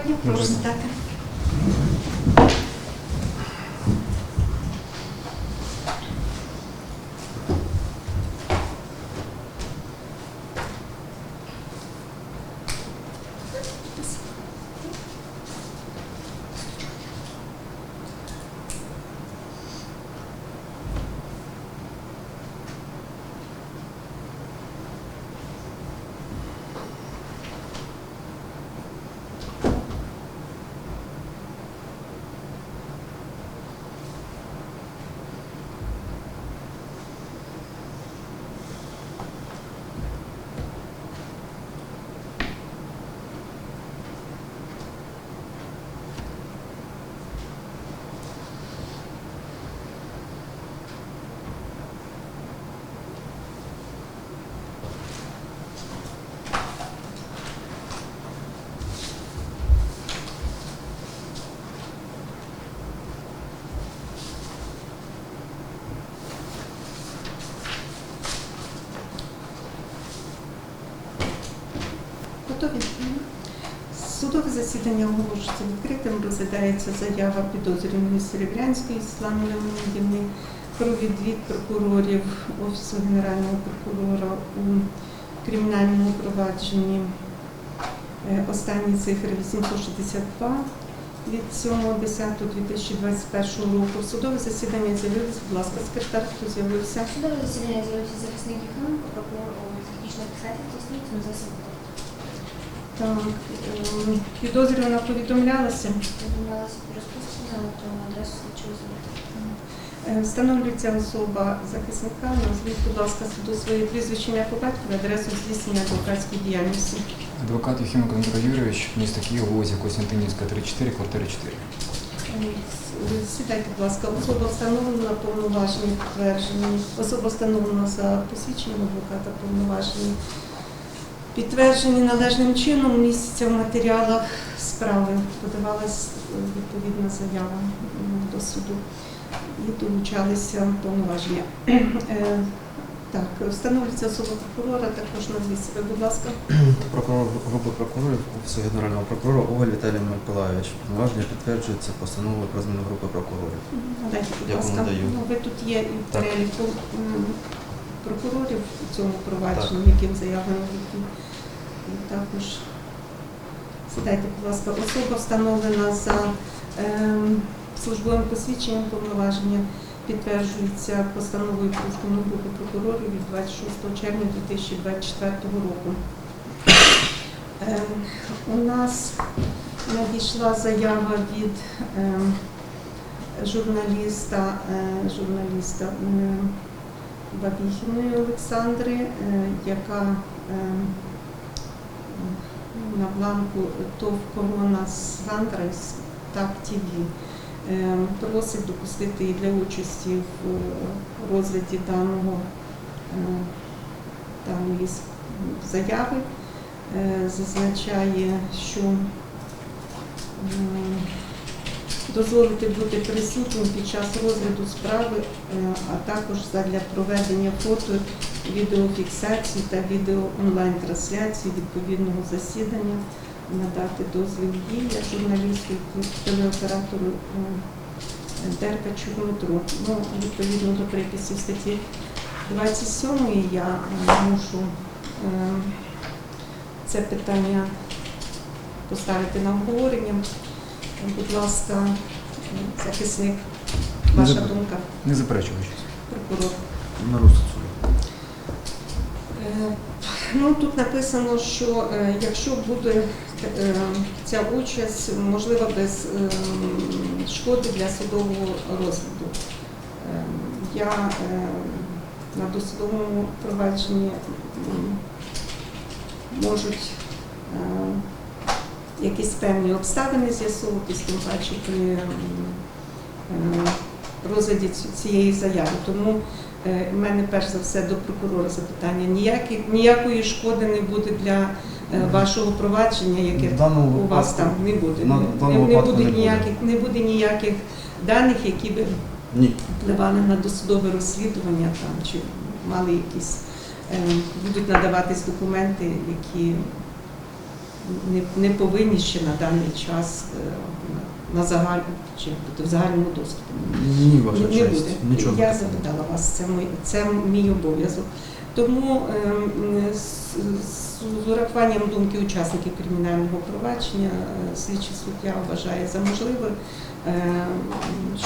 Прошу Доброго дня. стати. Готові? Судове засідання оголошується відкритим. Розглядається заява підозрюваної Серебрянської Світлани Леонідівни про відвід прокурорів Офісу Генерального прокурора у кримінальному провадженні. Е, Останні цифри 862 від 7.10.2021 року. Судове засідання з'явилось, будь ласка, секретар, хто з'явився. Судове засідання з'явився захисник Єфименко, прокурор технічних здійснюється на засіб. Так, ем, підозрювана повідомлялася. Повідомлялася про розписку на електронну адресу слідчого звіту. Е, Встановлюється особа захисника. Назвіть, будь ласка, суду своє прізвище ім'я по батькові, адресу здійснення адвокатської діяльності. Адвокат Єфіменко Дмитро Юрійович, місто Київ, вулиця Костянтинівська, 34, квартира 4. Е, Сідайте, будь ласка, особа встановлена повноважені, підтверджені, особа встановлена за посвідченням адвоката повноважені, підтверджені належним чином місяця в матеріалах справи. Подавалась е, відповідна заява до суду і долучалися повноваження. Е, Так, встановлюється особа прокурора, також назвіть себе, будь ласка. Прокурор групи прокурорів Офісу Генерального прокурора Оголь Віталій Миколайович. Повноваження підтверджується постановою про зміну групи прокурорів. Надайте, будь ласка. Ну, ви тут є і переліку прокурорів у цьому провадженні, яким заявлено. І також сідайте, будь ласка, особа встановлена за ем, службовим посвідченням повноваження підтверджується постановою про зміну групи прокурорів від 26 червня 2024 року. Ем, у нас надійшла заява від ем, журналіста, е, журналіста м, Бабіхіної Олександри, е, яка е, на бланку ТОВ Корона Сандрайс ТАК ТВ е, просить допустити її для участі в розгляді даного, даної заяви. Зазначає, що дозволити бути присутнім під час розгляду справи, е, а також для проведення фото, відеофіксації та відео онлайн-трансляції відповідного засідання, надати дозвіл дії журналісту і телеоператору е, Деркачу Дмитру. Ну, відповідно до приписів статті 27 я е, мушу це питання поставити на обговорення. Будь ласка, захисник, ваша Добре. думка, Не заперечуючись. прокурор. На розсуд суду. Е, Ну, тут написано, що е, якщо буде е, ця участь, можливо, без е, шкоди для судового розгляду. Е, Я на досудовому провадженні можуть якісь певні обставини з'ясовуватись, тим паче при е, розгляді ці- цієї заяви. Тому Е, в мене перш за все до прокурора запитання. Ніякі, ніякої шкоди не буде для е, вашого провадження, яке у вас там не буде. Не, не, буде ніяких, не буде ніяких даних, які би Ні. впливали на досудове розслідування там чи мали якісь будуть надаватись документи, які не, не повинні ще на даний час е, на загаль, чи в загальному доступі. Ні, ваша Не честь. буде. Нічого. Я запитала вас, це мій, це мій обов'язок. Тому ем, з, урахуванням думки учасників кримінального провадження е, слідчий суддя вважає за можливе, е,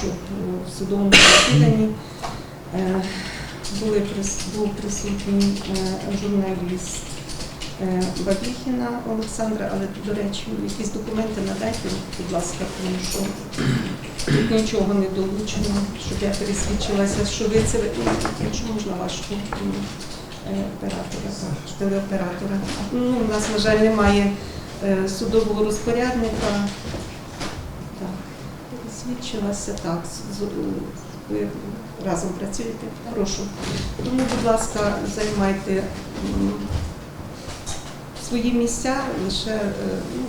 щоб в судовому засіданні були був присутній журналіст Бабіхіна Олександра, але, до речі, якісь документи надайте, будь ласка, тому що Тут нічого не долучено, щоб я пересвідчилася, що ви це, якщо можна вашу м, е, оператора, телеоператора. Ну, у нас, на жаль, немає е, судового розпорядника. Так, пересвідчилася, так. Ви разом працюєте? Прошу. Тому, будь ласка, займайте свої місця, лише е, ну,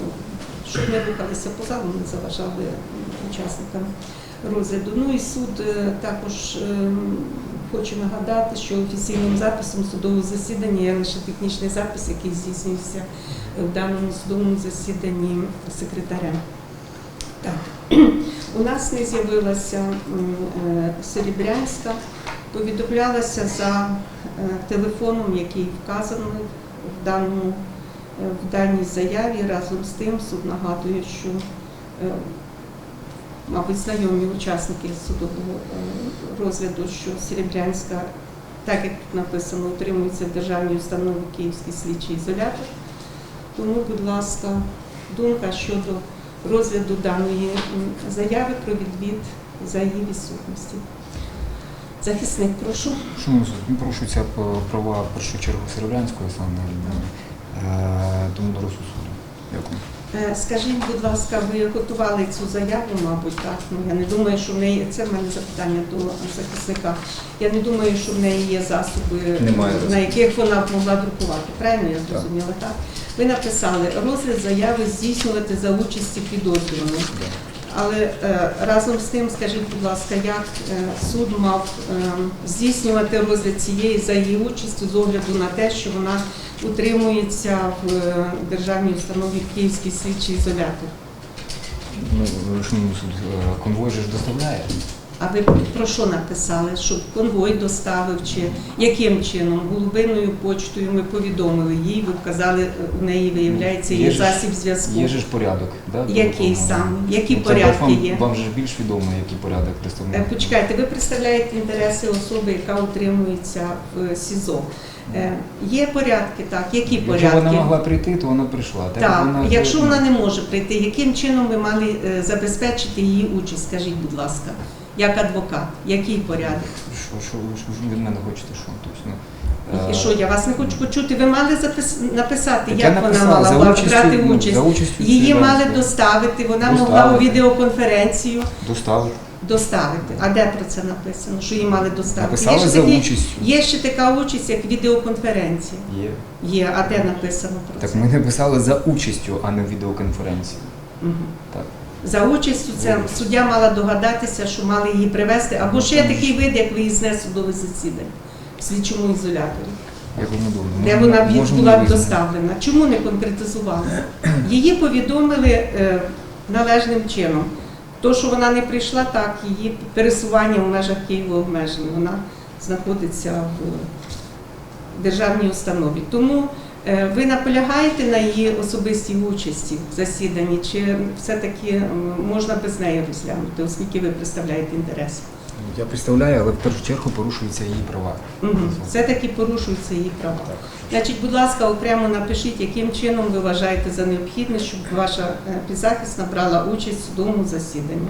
щоб не рухалися по залу, не заважали учасникам розгляду. Ну і суд е, також е, хочу нагадати, що офіційним записом судового засідання є лише технічний запис, який здійснюється в даному судовому засіданні секретарем. Так. У нас не з'явилася е, Серебрянська, повідомлялася за телефоном, який вказаний в даному в даній заяві. Разом з тим суд нагадує, що е, мабуть знайомі учасники судового е, розгляду, що Серебрянська, так як тут написано, утримується в державній установі Київський слідчий ізолятор. Тому, будь ласка, думка щодо розгляду даної заяви про відвід за її відсутності. Захисник, прошу. Шановний суд, порушуються права першу чергу Серебрянської саме е, тому до суду. Дякую. Е, Скажіть, будь ласка, ви готували цю заяву, мабуть, так? Ну, я не думаю, що в неї це в мене запитання до захисника. Я не думаю, що в неї є засоби, Немає на яких вона б могла друкувати. Правильно я зрозуміла? Так. Ви написали розгляд заяви здійснювати за участі підозрюваного. Але е, разом з тим, скажіть, будь ласка, як е, суд мав е, здійснювати розгляд цієї за її участю з огляду на те, що вона утримується в е, державній установі Київський слідчий ізолятор? Ну, е, конвой же ж доставляє. А ви про що написали? Щоб конвой доставив чи яким чином? Голубиною почтою ми повідомили їй, ви вказали, е, у неї виявляється є Є засіб зв'язку. Є ж порядок, да? Який саме? Які Ну, порядки вам, є? Вам же більш відомо, який порядок Е, представляє. Почекайте, ви представляєте інтереси особи, яка утримується в СІЗО. Е, Є порядки, так. Які Якщо порядки? вона могла прийти, то вона прийшла. Так, Так, вона, якщо вона не може прийти, яким чином ви мали е, забезпечити її участь? Скажіть, будь ласка, як адвокат, який порядок? Що, що, що ви від мене хочете, що? Тобто, ну, І е, що я вас не хочу почути? Ви мали запис... написати, так як я вона мала брати ну, участь. За участю Її мали доставити, вона могла у Доставити. відеоконференцію Доставити. Доставити. А де про це написано? Що її мали доставити? Написали ще за такі- участю. Є ще така участь, як відеоконференція. Є. Є, а де написано про Так це? ми написали за участю, а не в відеоконференції. Мгм. Так. За участю це суддя мала догадатися, що мали її привезти, або ще є такий вид, як виїзне судове засідання в слідчому ізоляторі, Як ви думаєте? де можна- вона від- була визнати? доставлена. Чому не конкретизували? Її повідомили е, належним чином. То, що вона не прийшла, так, її пересування в межах Києва обмежено. Вона знаходиться в державній установі. Тому е, ви наполягаєте на її особистій участі в засіданні, чи все-таки можна без неї розглянути, оскільки ви представляєте інтерес? Я представляю, але в першу чергу порушуються її права. Угу. Все-таки порушуються її права. Значить, будь ласка, окремо напишіть, яким чином ви вважаєте за необхідне, щоб ваша е, підзахисна брала участь в судовому засіданні.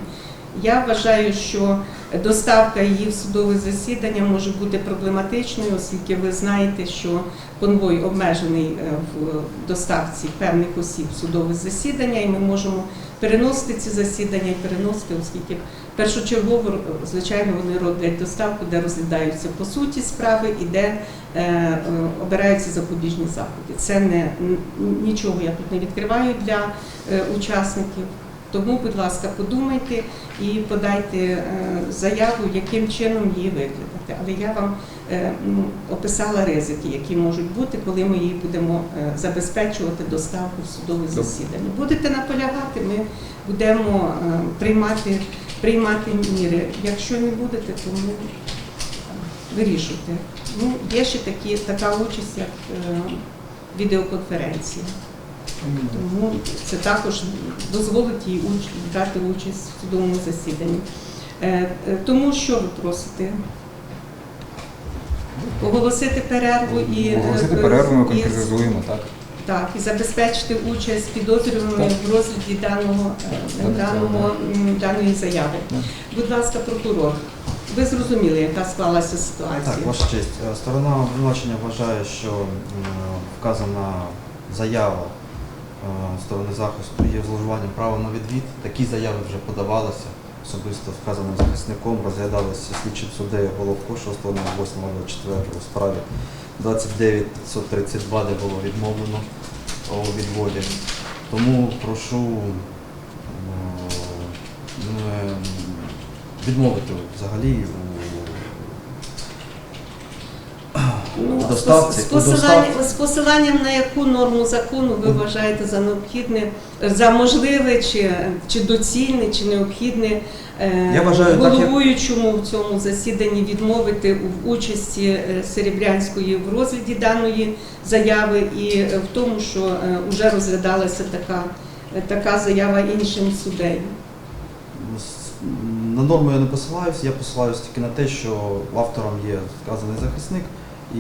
Я вважаю, що доставка її в судове засідання може бути проблематичною, оскільки ви знаєте, що конвой обмежений е, в доставці певних осіб в судове засідання, і ми можемо переносити ці засідання і переносити, оскільки першочергово, е, звичайно, вони роблять доставку, де розглядаються по суті справи і де е, обираються запобіжні заходи. Це не нічого я тут не відкриваю для учасників. Тому, будь ласка, подумайте і подайте е, заяву, яким чином її викликати. Але я вам е, ну, описала ризики, які можуть бути, коли ми її будемо е, забезпечувати доставку в судове засідання. Будете наполягати, ми будемо приймати, приймати міри. Якщо не будете, то ми вирішуйте. Ну, є ще такі, така участь, як відеоконференція. Тому це також дозволить їй уч- брати участь в судовому засіданні. Е, е, Тому що ви просите? Оголосити перерву і, е, Оголосити перерву ми конкретизуємо, так? так, і забезпечити участь підозрюваної Так. в розгляді даного, даного, даної заяви. Так. Будь ласка, прокурор, ви зрозуміли, яка склалася ситуація? Так, ваша честь. Сторона обвинувачення вважає, що вказана заява сторони захисту є зловживанням права на відвід. Такі заяви вже подавалися особисто вказаним захисником, розглядалися слідчим суддею Головко 6.08.24 у справі 29532, де було відмовлено у відводі. Тому прошу е, відмовити взагалі у Ну, доставці- з, у посиланням, з посиланням на яку норму закону ви вважаєте за необхідне, за можливе, чи, чи доцільне, чи необхідне е, Я вважаю, так, як- головуючому в цьому засіданні відмовити в участі е, Серебрянської в розгляді даної заяви і е, в тому, що вже розглядалася така, така заява іншим суддею. На норму я не посилаюсь, я посилаюсь тільки на те, що автором є вказаний захисник і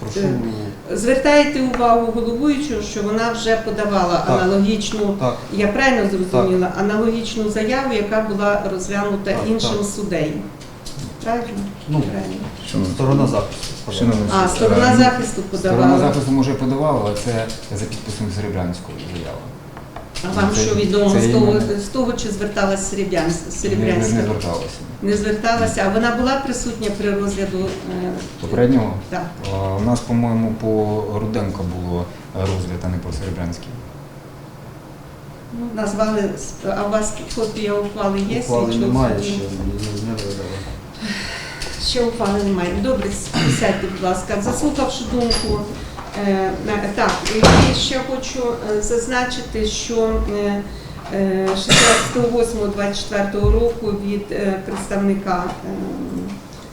прошу. Е, Звертаєте увагу головуючого, що вона вже подавала Так. аналогічну Так, Я правильно зрозуміла аналогічну заяву, яка була розглянута Так, іншим так. суддею. Правильно? ну, Правильно. сторона захисту. Шановний А, суд, сторона е, захисту Сторона подавала. захисту може подавала, але це за підписом Серебрянської заяви. А вам Це- що відомо це з того, з того, чи зверталась Серебрянська? Не, не, не зверталася. Не зверталася, а вона була присутня при розгляду. е, Попереднього Так. а, у нас, по-моєму, по Руденко було розгляд, а не по Серебрянській. Ну, Назвали, а у вас копія ухвали є? Ухвали немає ще, не, видали. Ще ухвали немає. Добре, сядьте, будь ласка. Заслухавши думку, так, і ще хочу е, зазначити, що е, е, 16.08.24 року від е, представника е,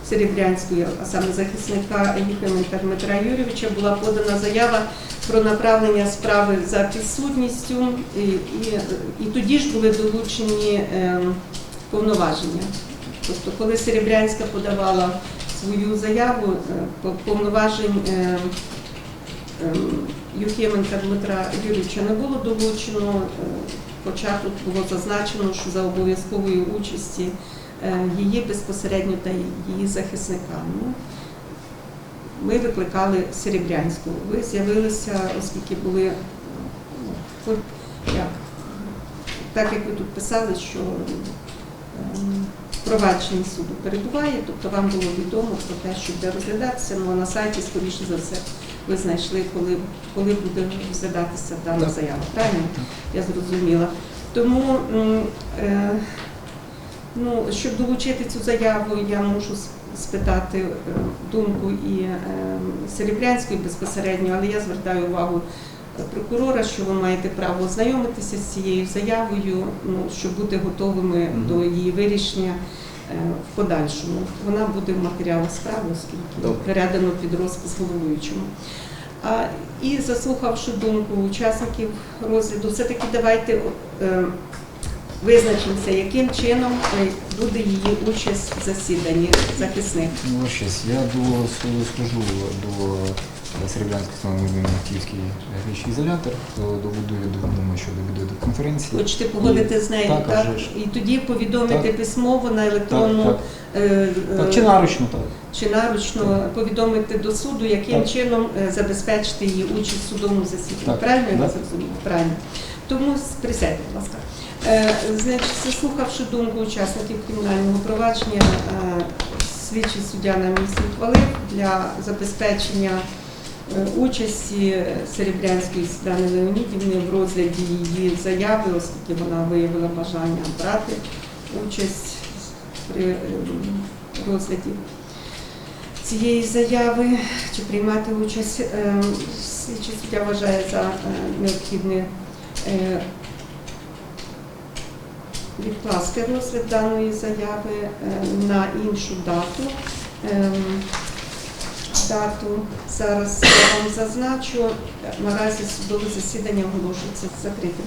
Серебрянської, а саме захисника Єфименка Дмитра Юрійовича, була подана заява про направлення справи за підсудністю, і, і, і тоді ж були долучені е, повноваження. Тобто, коли Серебрянська подавала свою заяву, е, по- повноважень ем, Юхименка Дмитра Юрійовича не було долучено, е, хоча тут було зазначено, що за обов'язкової участі е, її безпосередньо та її захисника. Ну, Ми викликали Серебрянську. Ви з'явилися, оскільки були ну, як, так як ви тут писали, що ем, провадження суду перебуває, тобто вам було відомо про те, що буде розглядатися, ну а на сайті, скоріше за все, ви знайшли, коли, коли буде розглядатися дана заява. Правильно? Я зрозуміла. Тому, е, ну, щоб долучити цю заяву, я можу спитати е, думку і е, Серебрянської безпосередньо, але я звертаю увагу прокурора, що ви маєте право ознайомитися з цією заявою, ну, щоб бути готовими Мгм. до її вирішення е, в подальшому. Вона буде в матеріалах справи, оскільки передано під розпис головуючому. І заслухавши думку учасників розгляду, все-таки давайте е, визначимося, яким чином е, буде її участь в засіданні захисник. Ну, щось, я до схожу до е, Серебрянської встановлення Київський слідчий ізолятор, то добудую думаю, що до відеоконференції. Хочете погодити з нею, Так, так? І тоді повідомити Так. письмово на електронну так, е, е, так, чи наручно, так. чи наручно повідомити до суду, яким Так. чином е, забезпечити її участь в судовому засіданні. Так. Правильно я зрозуміла? Правильно. Тому присядьте, будь ласка. Е, Значить, заслухавши думку учасників кримінального провадження, е, слідчий суддя на місці ухвалив для забезпечення е, участі Серебрянської Світлани Леонідівни в розгляді її заяви, оскільки вона виявила бажання брати участь при е, розгляді цієї заяви чи приймати участь. Е, Слідчий суддя вважає за е, необхідне е, відкласти розгляд даної заяви е, на іншу дату. Дату зараз я вам зазначу. Наразі судове засідання оголошується закритим.